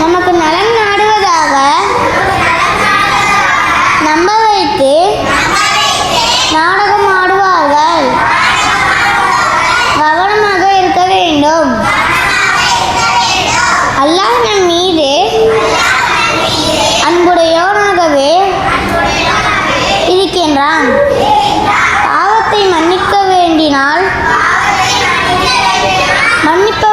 நமக்கு நலன் நாடுவதாக நம்ப வைத்து நாடகம் ஆடுவார்கள். கவனமாக இருக்க வேண்டும். அல்லாஹ் நம் மீது அன்புடையோனாகவே இருக்கின்றான். பாவத்தை மன்னிக்க வேண்டினால் மன்னிப்ப